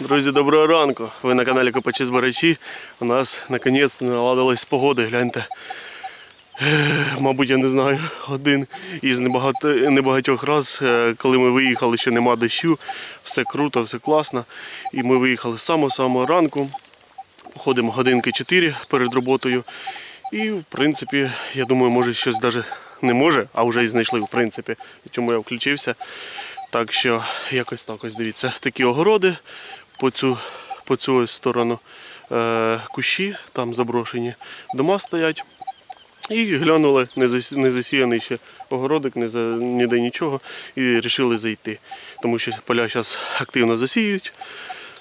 Друзі, доброго ранку. Ви на каналі Копачі Збирачі. У нас наконець наладилась погода. Гляньте. Мабуть, я не знаю, один із небагатьох раз, е, коли ми виїхали, ще нема дощу, все круто, все класно. І ми виїхали з самого-самого ранку. Ходимо годинки 4 перед роботою. І, в принципі, я думаю, може щось навіть не може, а вже і знайшли, в принципі, чому я включився. Так що якось так ось дивіться, такі огороди по цю, по цю ось сторону е, кущі, там заброшені дома стоять. І глянули, не засіяний ще огородик, не за, ніде нічого, і вирішили зайти. Тому що поля зараз активно засіюють.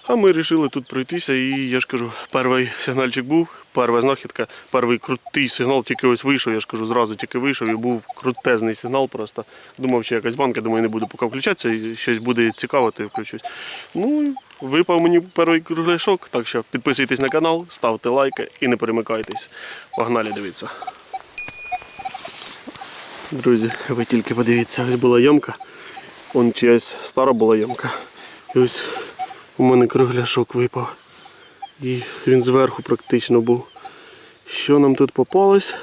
А ми вирішили тут пройтися, і я ж кажу, перший сигнальчик був, перша знахідка, перший крутий сигнал тільки ось вийшов, я ж кажу, зразу тільки вийшов і був крутезний сигнал просто. Думав, що якась банка, думаю, не буду поки включатися, і щось буде цікаво, то я включусь. Ну, випав мені перший кругляшок, так що підписуйтесь на канал, ставте лайки і не перемикайтесь. Погнали дивіться. Друзі, ви тільки подивіться, ось була ямка. Вон чиясь стара була ямка. І ось у мене кругляшок випав. І він зверху практично був. Що нам тут попалось?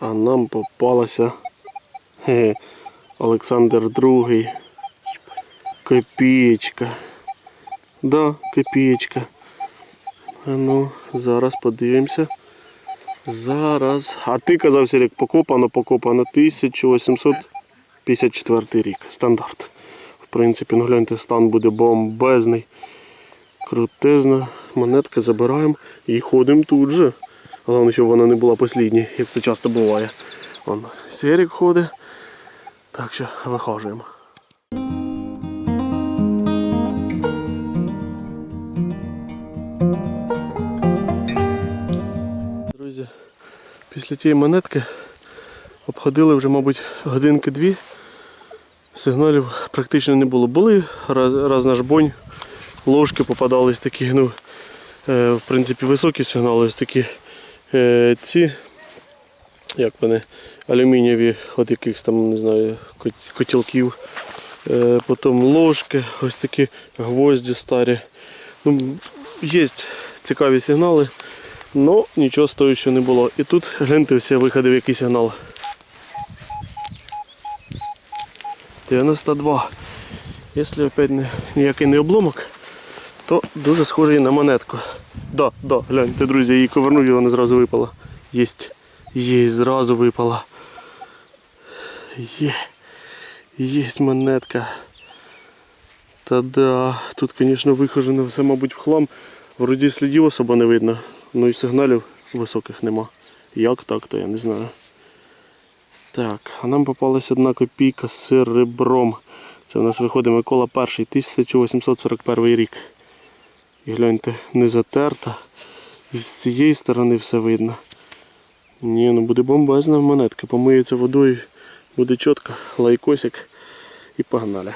А нам попалося хе, Олександр II. Копієчка. Да, копієчка. А ну, зараз подивимося. Зараз. А ти казав, Серік, покопано, покопано 1854 рік. Стандарт. Принципі, ну гляньте, стан буде бомбезний. Крутезна. Монетка забираємо і ходимо тут же. Головне, щоб вона не була послідньою, як це часто буває. Вон Серік ходить. Так що вихожуємо. Друзі, після тієї монетки обходили вже, мабуть, годинки-дві. Сигналів практично не було. Були раз, наш бонь, ложки попадались такі, ну, е, в принципі, високі сигнали, ось такі е, ці, як вони, алюмінієві, от якихось там, не знаю, котілків. Е, потім ложки, ось такі гвозді старі. Ну, є цікаві сигнали. Ну, нічого стоючого не було. І тут гляньте всі виходив який сигнал. 92. Якщо опять ніякий не обломок, то дуже схожий на монетку. Да, да, гляньте, друзі, я її ковернув, і вона зразу випала. Єсть. Є, зразу випала. Є. Єсть монетка. Та да, тут, звісно, вихожено все, мабуть, в хлам. Вроді слідів особо не видно, ну і сигналів високих нема. Як так, то я не знаю. Так, а нам попалася одна копійка з серебром. Це у нас виходить Микола перший, 1841 рік. І гляньте, не затерта. І з цієї сторони все видно. Ні, ну буде бомбезна монетка. Помиється водою, буде чітко, лайкосик і погнали.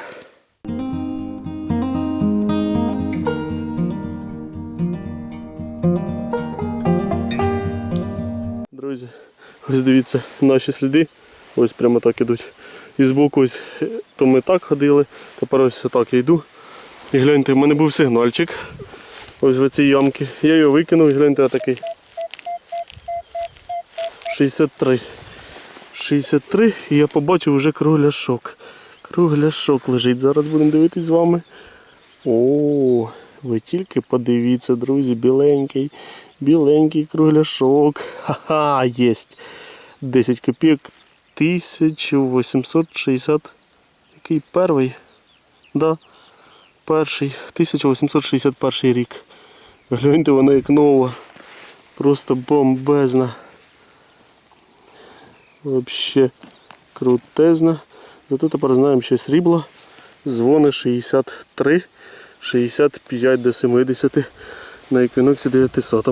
Друзі, ось дивіться наші сліди. Ось прямо так ідуть. І збоку ось то ми так ходили, тепер ось так я йду. І гляньте, в мене був сигнальчик. Ось в цій ямці. Я його викинув і гляньте отакий. 63. 63 і я побачив вже кругляшок. Кругляшок лежить. Зараз будемо дивитись з вами. О, ви тільки подивіться, друзі, біленький, біленький кругляшок. Ха-ха, єсть. 10 копійок. 1860. Який перший? Да. Перший. 1861 рік. Гляньте, вона як нова. Просто бомбезна. Вообще крутезна. Зато тепер знаємо, що срібло. Дзвони 63, 65 до 70 на еквіноксі 900.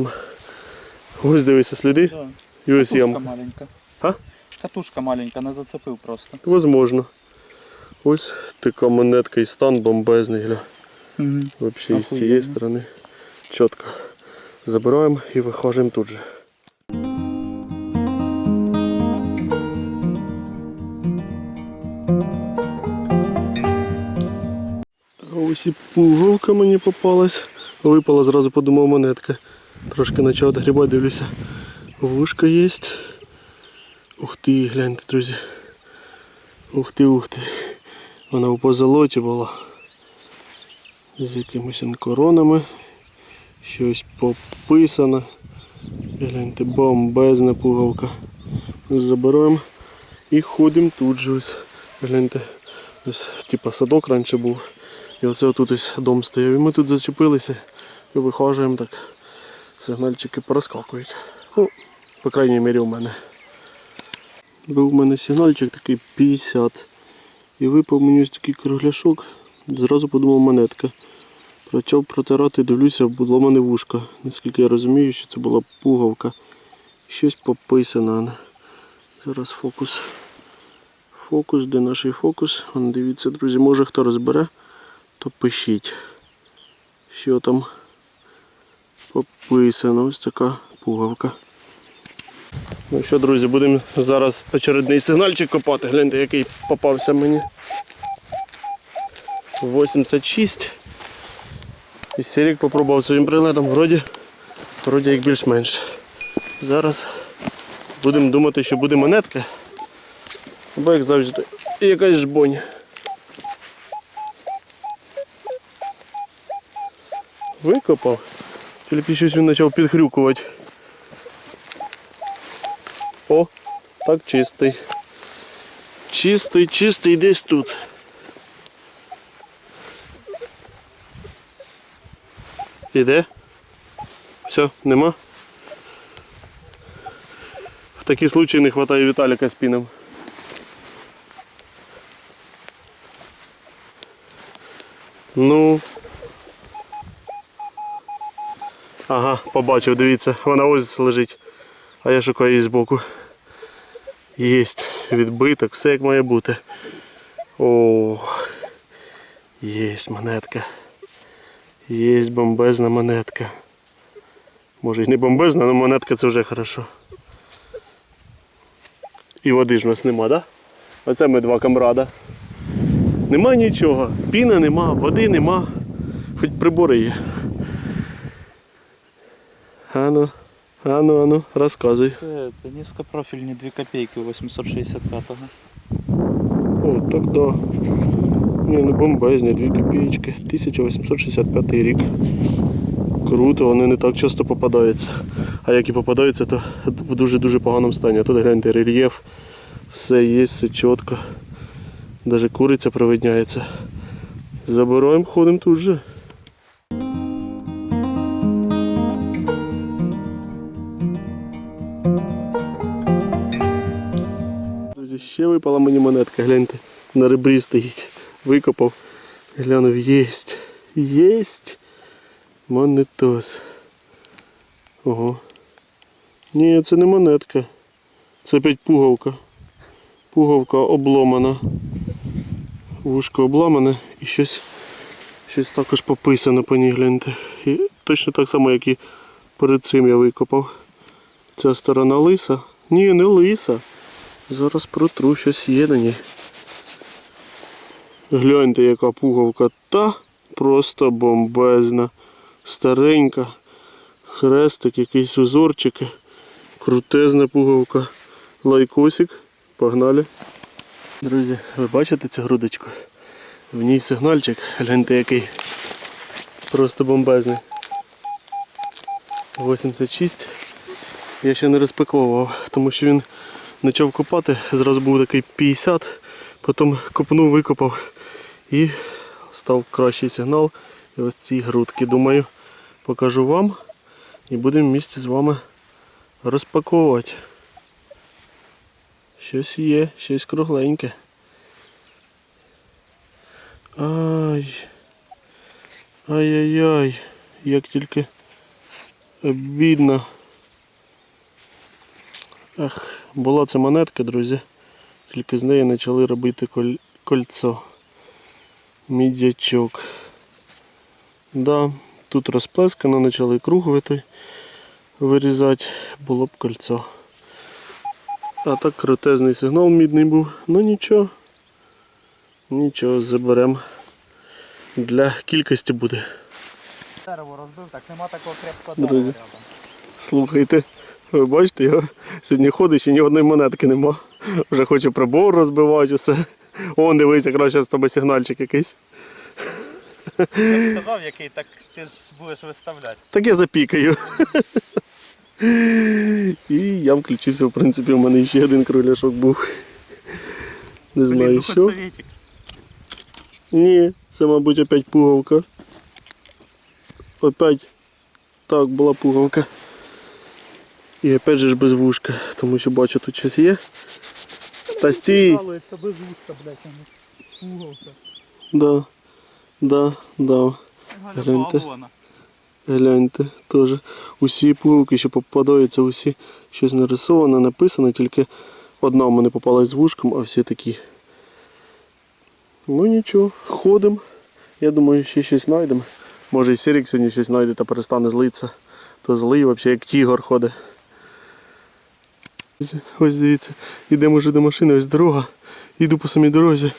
Ось дивися сліди. Да. І ось ямка. маленька. А? Катушка маленька, не зацепив просто. Возможно. Ось така монетка і стан бомбезний. Гля. Угу. Вообще з цієї сторони чітко. Забираємо і виходимо тут же. Ось Ось і пуговка мені попалась. Випала, зразу подумав монетка. Трошки почав догрібати, дивлюся. Вушка є. Ух ти, гляньте, друзі. Ух ти, ух ти. Вона у позолоті була. З якимись он коронами. Щось пописано. Гляньте, бомбезна пуговка. Забираємо і ходимо тут же ось. Гляньте, ось типа садок раніше був. І оце отут ось дом стояв. І ми тут зачепилися і вихожуємо так. Сигнальчики проскакують. Ну, по крайній мірі у мене. Був у мене сигнальчик такий 50. І випав мені ось такий кругляшок. Зразу подумав монетка. Почав протирати, дивлюся, було в мене вушка. Наскільки я розумію, що це була пуговка. Щось пописано. Зараз фокус. Фокус, де наш фокус? Вон, дивіться, друзі, може хто розбере, то пишіть. Що там пописано. Ось така пуговка. Ну що, друзі, будемо зараз очередний сигнальчик копати. Гляньте, який попався мені. 86. І Сірік попробував своїм прилетом, вроді, вроді як більш-менш. Зараз будемо думати, що буде монетка. Або як завжди, і якась жбонь. Викопав. Тільки щось він почав підхрюкувати. О, так чистий. Чистий, чистий десь тут. Іде? Все, нема? В такі случаї не вистачає Віталіка з піном. Ну. Ага, побачив, дивіться, вона ось лежить. А я шукаю її збоку. Єсть відбиток, все як має бути. О, єсть монетка. Єсть бомбезна монетка. Може і не бомбезна, але монетка це вже хорошо. І води ж у нас нема, так? Да? Оце ми два камрада. Нема нічого. Піна нема, води нема. Хоч прибори є. Ану, ану, ану, розказуй. Це низькопрофільні 2 копійки 865-го. О, так да. Ні, ну бомбезні, 2 копійки. 1865 рік. Круто, вони не так часто попадаються. А як і попадаються, то в дуже-дуже поганому стані. А тут гляньте рельєф, все є, все чітко. Навіть куриця провидняється. Забираємо, ходимо тут же. Ще випала мені монетка, гляньте, на ребрі стоїть. Викопав. Глянув, єсть. Єсть. Монетос. Ого. Ні, це не монетка. Це опять пуговка. Пуговка обломана. Вушко обламане і щось, щось також пописано по ній, гляньте. І точно так само, як і перед цим я викопав. Ця сторона лиса. Ні, не лиса. Зараз протру, щось є на ній. Гляньте, яка пуговка. Та просто бомбезна. Старенька. Хрестик, якийсь узорчики. Крутезна пуговка. Лайкосик. Погнали. Друзі, ви бачите цю грудочку? В ній сигнальчик. Гляньте який. Просто бомбезний. 86. Я ще не розпаковував, тому що він почав копати, зразу був такий 50, потім копнув, викопав і став кращий сигнал. І ось ці грудки, думаю, покажу вам і будемо місті з вами розпаковувати. Щось є, щось кругленьке. Ай. Ай-яй-яй, як тільки обідно. Ах, була це монетка, друзі. Тільки з неї почали робити коль... кольцо. Мідячок. Да, тут розплескано, почали круг вити- вирізати, було б кольцо. А так крутезний сигнал мідний був. Ну нічого. Нічого, заберемо. Для кількості буде. Дерево розбив, так нема такого крепкого Друзі. дерева рядом. Слухайте, ви бачите, його сьогодні ходить і ні одної монетки нема. Вже хоче прибор розбивати усе. О, дивись, якраз зараз з тебе сигнальчик якийсь. Я сказав, який, так ти ж будеш виставляти. Так я запікаю. І я включився, в принципі, у мене ще один кругляшок був. Не знаю, Блін, ну що. советик. Ні, це, мабуть, опять пуговка. Опять так була пуговка. І опять же ж без вушка, тому що бачу тут щось є. Та стій! Без вушка, блядь, а не пуговка. Да, да, да. Гляньте. Гляньте. Теж. Усі пуговки, що попадаються, усі щось нарисовано, написано, тільки одна в мене попалась з вушком, а всі такі. Ну нічого, ходимо. Я думаю, ще щось знайдемо. Може і Сірік сьогодні щось знайде та перестане злитися. То злий взагалі як тігор ходить. Ось- дивіться, йдемо вже до машини, ось дорога. Йду по самій дорозі,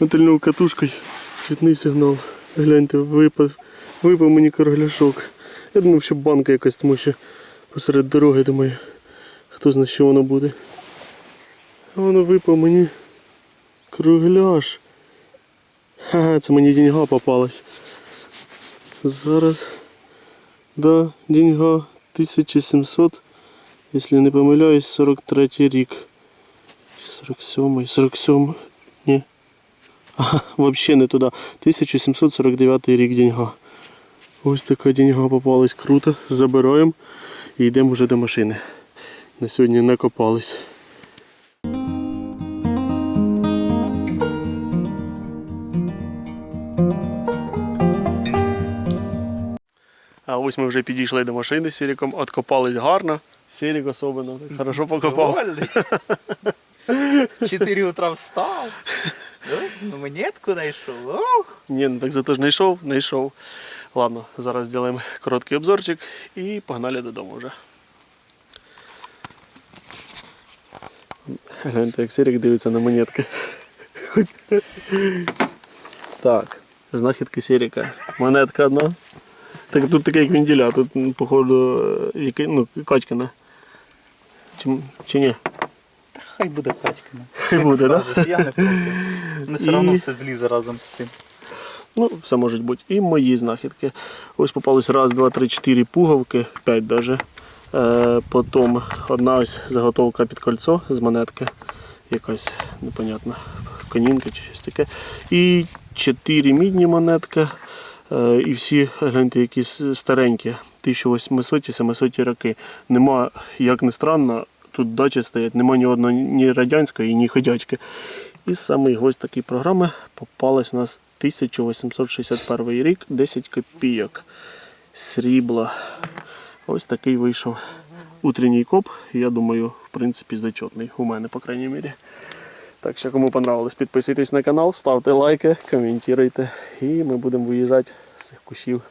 мотильнув катушкою, світний сигнал. Гляньте, випав, випав мені кругляшок. Я думав, що банка якась, тому що посеред дороги, думаю, хто знає, що воно буде. А воно випав мені кругляш. Ха, це мені деньга попалась. Зараз. Да, деньга 1700, якщо не помиляюсь, 43 рік. 47, 47, ні. Ага, взагалі не туди. 1749 рік деньга. Ось така деньга попалась круто. Забираємо і йдемо вже до машини. На сьогодні накопались. А ось ми вже підійшли до машини з Сіріком, откопались гарно. Сірік особливо так хорошо покопав. Довольний. Чотири утра встав. Ну, монетку знайшов. Ох. Ні, ну так зато ж знайшов, знайшов. Ладно, зараз зробимо короткий обзорчик і погнали додому вже. Гляньте, як Сірік дивиться на монетки. Так, знахідки Сіріка. Монетка одна. Так тут таке як вінділя, тут, походу, е, яке- ну, Катькина. Чи, чи ні? Та хай буде Катькина. Хай Як буде, да? Я не проти. Ми все І- одно все злізе разом з цим. Ну, все може бути. І мої знахідки. Ось попались раз, два, три, чотири пуговки, п'ять даже. Е, потім одна ось заготовка під кольцо з монетки. Якась непонятна конінка чи щось таке. І чотири мідні монетки. Е, і всі, гляньте, якісь старенькі, 1800-700 роки. Нема, як не странно, тут дачі стоять, нема ні одної ні радянської, ні ходячки. І саме ось такої програми попалась у нас 1861 рік, 10 копійок. Срібла. Ось такий вийшов утренній коп. Я думаю, в принципі, зачетний. У мене, по крайній мірі. Так що, кому понравилось, підписуйтесь на канал, ставте лайки, коментуйте. І ми будемо виїжджати з цих кущів